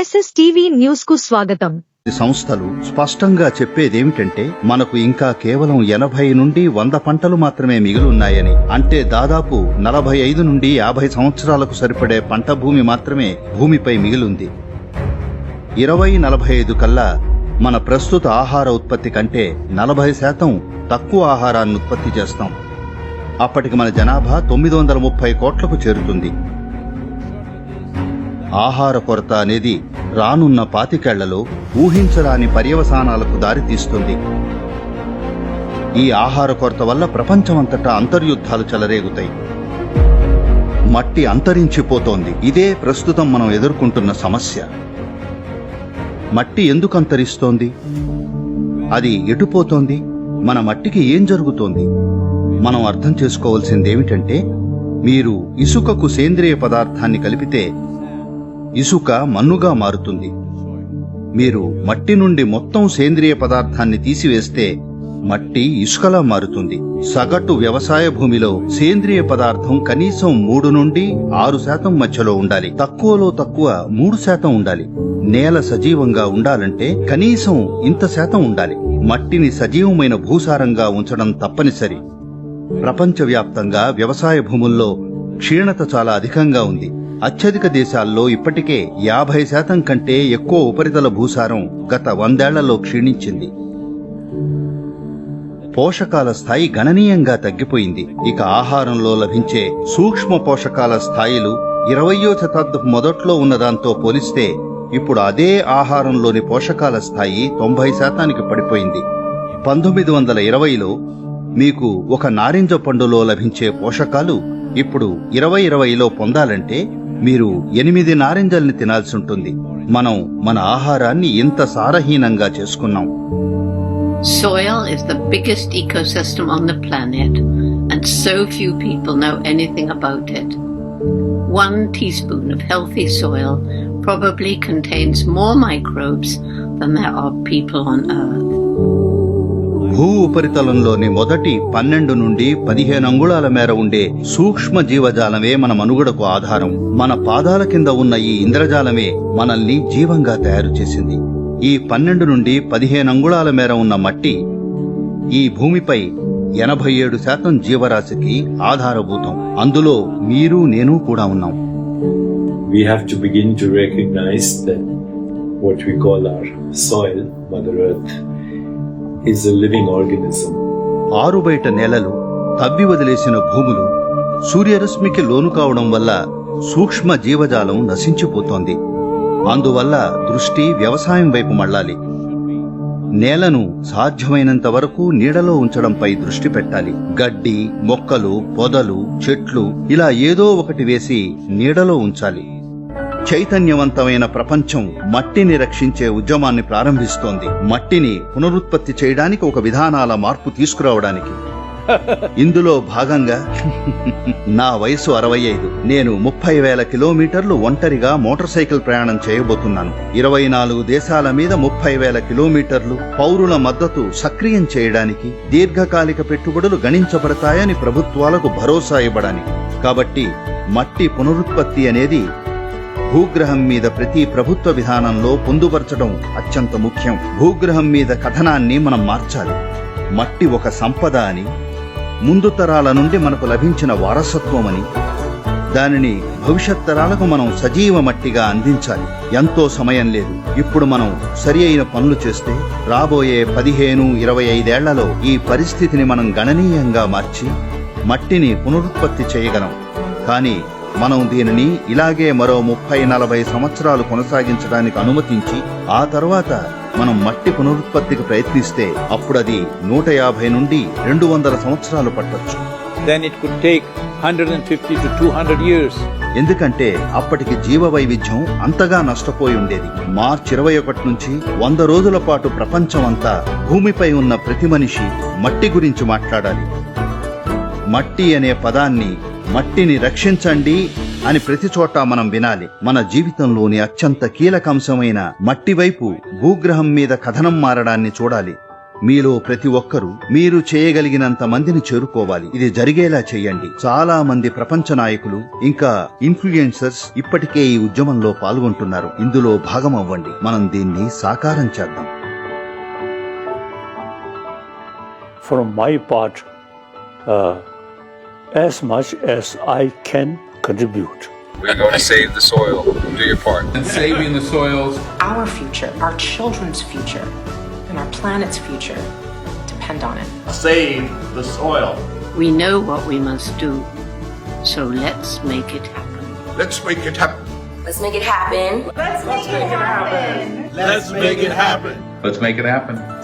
SS TV న్యూస్కు స్వాగతం. సంస్థలు స్పష్టంగా చెప్పేదేమిటంటే మనకు ఇంకా కేవలం ఎనభై నుండి వంద పంటలు మాత్రమే మిగిలున్నాయని అంటే దాదాపు నలభై ఐదు నుండి యాభై సంవత్సరాలకు సరిపడే పంట భూమి మాత్రమే భూమిపై మిగిలింది. ఇరవై నలభై ఐదు కల్లా మన ప్రస్తుత ఆహార ఉత్పత్తి కంటే నలభై శాతం తక్కువ ఆహారాన్ని ఉత్పత్తి చేస్తాం. అప్పటికి మన జనాభా తొమ్మిది వందల ముప్పై కోట్లకు చేరుతుంది. ఆహార కొరత అనేది రానున్న పాతికేళ్ళలో ఊహించరాని పర్యవసానాలకు దారితీస్తుంది. ఈ ఆహార కొరత వల్ల ప్రపంచమంతటా అంతర్యుద్ధాలు చెలరేగుతాయి. మట్టి అంతరించిపోతోంది. ఇదే ప్రస్తుతం మనం ఎదుర్కొంటున్న సమస్య. మట్టి ఎందుకు అంతరిస్తోంది? అది ఎటుపోతోంది? మన మట్టికి ఏం జరుగుతోంది? మనం అర్థం చేసుకోవాల్సిందేమిటంటే మీరు ఇసుకకు సేంద్రియ పదార్థాన్ని కలిపితే ఇసుక మన్నుగా మారుతుంది. మీరు మట్టి నుండి మొత్తం సేంద్రియ పదార్థాన్ని తీసివేస్తే మట్టి ఇసుకలా మారుతుంది. సగటు వ్యవసాయ భూమిలో సేంద్రియ పదార్థం కనీసం మూడు నుండి ఆరు శాతం మధ్యలో ఉండాలి. తక్కువలో తక్కువ మూడు శాతం ఉండాలి. నేల సజీవంగా ఉండాలంటే కనీసం ఇంత శాతం ఉండాలి. మట్టిని సజీవమైన భూసారంగా ఉంచడం తప్పనిసరి. ప్రపంచవ్యాప్తంగా వ్యవసాయ భూముల్లో క్షీణత చాలా అధికంగా ఉంది. అత్యధిక దేశాల్లో ఇప్పటికే యాభై శాతం కంటే ఎక్కువ ఉపరితల భూసారం గత వందేళ్ళలో క్షీణించింది. పోషకాల స్థాయి గణనీయంగా తగ్గిపోయింది. ఇక ఆహారంలో లభించే సూక్ష్మ పోషకాల స్థాయిలు ఇరవయో శతాబ్దపు మొదట్లో ఉన్నదాంతో పోలిస్తే ఇప్పుడు అదే ఆహారంలోని పోషకాల స్థాయి తొంభై శాతానికి పడిపోయింది. పంతొమ్మిది వందల ఇరవైలో మీకు ఒక నారింజ పండులో లభించే పోషకాలు ఇప్పుడు ఇరవై ఇరవైలో పొందాలంటే మీరు ఎనిమిది నారింజల్ని తినాల్సి ఉంటుంది మనం మన ఆహారాన్ని ఇంత సారహీనంగా చేసుకున్నాం Soil is the biggest ecosystem on the planet, and so few people know anything about it. One teaspoon of healthy soil probably contains more microbes than there are people on Earth. భూ ఉపరితలంలోని మొదటి పన్నెండు నుండి పదిహేను అంగుళాల మేర ఉండే సూక్ష్మ జీవజాలమే మన మనుగడకు ఆధారం. మన పాదాల కింద ఉన్న ఈ ఇంద్రజాలమే మనల్ని జీవంగా తయారు చేసింది. ఈ పన్నెండు నుండి పదిహేను అంగుళాల మేర ఉన్న మట్టి ఈ భూమిపై ఎనభై ఏడు శాతం జీవరాశికి ఆధారభూతం. అందులో మీరు నేను కూడా ఉన్నాం. We have to begin to recognize that what we call our soil, Mother Earth, is living living ఆరు ఆరుబయట నేలలు తవ్వి వదిలేసిన భూములు సూర్యరశ్మికి లోను కావడం వల్ల సూక్ష్మ జీవజాలం నశించిపోతోంది. అందువల్ల దృష్టి వ్యవసాయం వైపు మళ్ళాలి. నేలను సాధ్యమైనంత వరకు నీడలో ఉంచడంపై దృష్టి పెట్టాలి. గడ్డి మొక్కలు పొదలు చెట్లు ఇలా ఏదో ఒకటి వేసి నీడలో ఉంచాలి. చైతన్యవంతమైన ప్రపంచం మట్టిని రక్షించే ఉద్యమాన్ని ప్రారంభిస్తోంది. మట్టిని పునరుత్పత్తి చేయడానికి ఒక విధానాల మార్పు తీసుకురావడానికి. ఇందులో భాగంగా నా వయసు అరవై ఐదు నేను ముప్పై వేల కిలోమీటర్లు ఒంటరిగా మోటార్ సైకిల్ ప్రయాణం చేయబోతున్నాను. ఇరవై నాలుగు దేశాల మీద ముప్పై వేల కిలోమీటర్లు పౌరుల మద్దతు సక్రియం చేయడానికి దీర్ఘకాలిక పెట్టుబడులు గణించబడతాయని ప్రభుత్వాలకు భరోసా ఇవ్వడానికి. కాబట్టి మట్టి పునరుత్పత్తి అనేది భూగ్రహం మీద ప్రతి ప్రభుత్వ విధానంలో పొందుపరచడం అత్యంత ముఖ్యం. భూగ్రహం మీద కథనాన్ని మనం మార్చాలి. మట్టి ఒక సంపద అని ముందు తరాల నుండి మనకు లభించిన వారసత్వమని దానిని భవిష్యత్ తరాలకు మనం సజీవ మట్టిగా అందించాలి. ఎంతో సమయం లేదు. ఇప్పుడు మనం సరి అయిన పనులు చేస్తే రాబోయే పదిహేను ఇరవై ఐదేళ్ళలో ఈ పరిస్థితిని మనం గణనీయంగా మార్చి మట్టిని పునరుత్పత్తి చేయగలం. కానీ మనం దీనిని ఇలాగే మరో ముప్పై నలభై సంవత్సరాలు కొనసాగించడానికి అనుమతించి ఆ తర్వాత మనం మట్టి పునరుత్పత్తికి ప్రయత్నిస్తే అప్పుడది నూట యాభై నుండి రెండు వందల సంవత్సరాలు పట్టొచ్చు. Then it could take 150 to 200 years. ఎందుకంటే అప్పటికి జీవ వైవిధ్యం అంతగా నష్టపోయి ఉండేది. మార్చి ఇరవై ఒకటి నుంచి వంద రోజుల పాటు ప్రపంచమంతా భూమిపై ఉన్న ప్రతి మనిషి మట్టి గురించి మాట్లాడాలి. మట్టి అనే పదాన్ని మట్టిని రక్షించండి అని ప్రతి చోట మనం వినాలి. మన జీవితంలోని అత్యంత కీలక అంశమైన మట్టి వైపు భూగ్రహం మీద కథనం మారడాన్ని చూడాలి. మీలో ప్రతి ఒక్కరూ మీరు చేయగలిగినంత మందిని చేరుకోవాలి. ఇది జరిగేలా చేయండి. చాలా మంది ప్రపంచ నాయకులు ఇంకా ఇన్ఫ్లుయెన్సర్స్ ఇప్పటికే ఈ ఉద్యమంలో పాల్గొంటున్నారు. ఇందులో భాగం అవ్వండి మనం దీన్ని సాకారం చేద్దాం. From my part as much as I can contribute. We're going to save the soil. Do your part. and saving the soils Our future, our children's future, and our planet's future depend on it. save the soil. We know what we must do, so let's make it happen. Let's make it happen. Let's make it happen. Let's make it happen. let's make it happen